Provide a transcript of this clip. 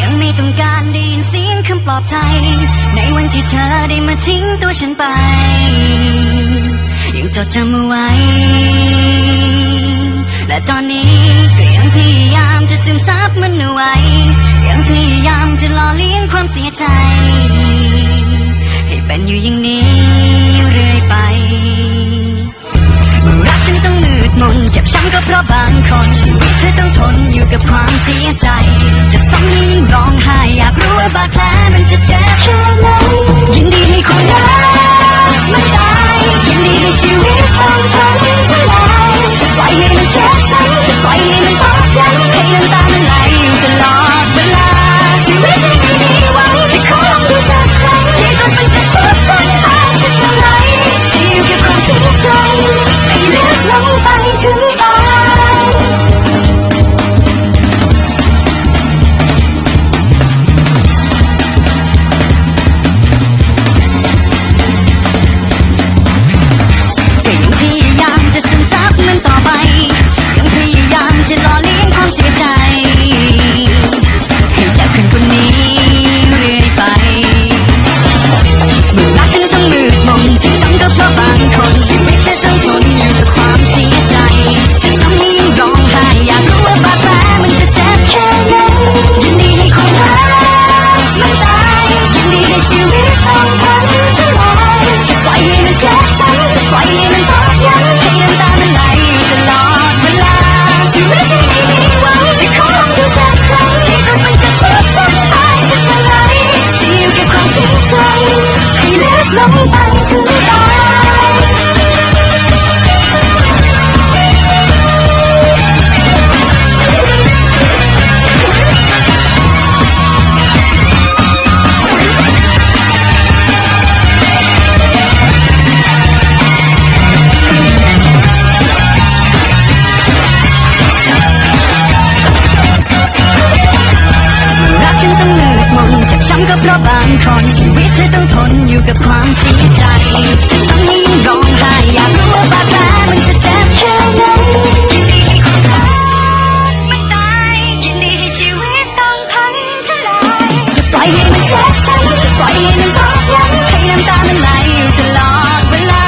ยังไม่ต้องการได้ยินเสียงคำปลอบใจ ในวันที่เธอได้มาทิ้งตัวฉันไป ยังจดจำเอาไว้ และตอนนี้ก็ยังพยายามจะซึมซับมันเอาไว้ ยังพยายามจะหล่อเลี้ยงความเสียใจ ให้เป็นอยู่อย่างนี้เรื่อยไปเมื่อรักฉันต้องมืดมนเจ็บช้ำก็เพราะบางคน ทนอยู่กับความเสียใจ จะซ้ำนี่ร้องไห้อยากรู้ว่าบาดแผลมันจะเจ็บ Vamos. บเพราะบางคนชีวิตเธอต้องทนอยู่กับความเสียใจจะต้องมีร้องไห้อยากรู้ว่าบาดแผลมันจะเจ็บแค่ไหนยินดีให้คนรักมันตายยินดีให้ชีวิตต้องพังทลายจะปล่อยให้มันเจ็บช้ำจปล่อยให้มันพักยั้งให้น้ำตามันไหลอยู่ตลอดเวลา